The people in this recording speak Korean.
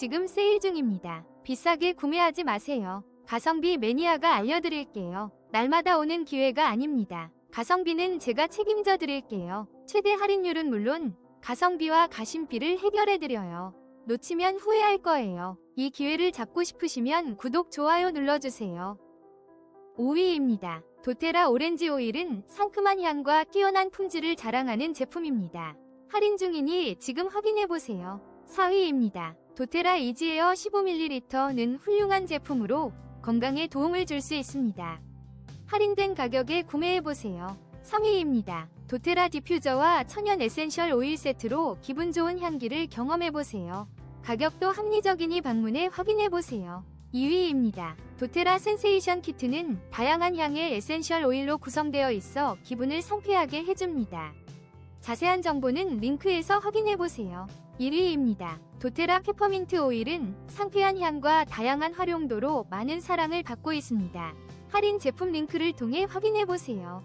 지금 세일 중입니다. 비싸게 구매하지 마세요. 가성비 매니아가 알려드릴게요. 날마다 오는 기회가 아닙니다. 가성비는 제가 책임져 드릴게요. 최대 할인율은 물론 가성비와 가심비를 해결해 드려요. 놓치면 후회할 거예요. 이 기회를 잡고 싶으시면 구독, 좋아요 눌러주세요. 5위입니다. 도테라 오렌지 오일은 상큼한 향과 뛰어난 품질을 자랑하는 제품입니다. 할인 중이니 지금 확인해보세요. 4위입니다. 도테라 이지에어 15ml는 훌륭한 제품으로 건강에 도움을 줄 수 있습니다. 할인된 가격에 구매해보세요. 3위입니다. 도테라 디퓨저와 천연 에센셜 오일 세트로 기분 좋은 향기를 경험해보세요. 가격도 합리적이니 방문해 확인해보세요. 2위입니다. 도테라 센세이션 키트는 다양한 향의 에센셜 오일로 구성되어 있어 기분을 상쾌하게 해줍니다. 자세한 정보는 링크에서 확인해보세요. 1위입니다. 도테라 페퍼민트 오일은 상쾌한 향과 다양한 활용도로 많은 사랑을 받고 있습니다. 할인 제품 링크를 통해 확인해보세요.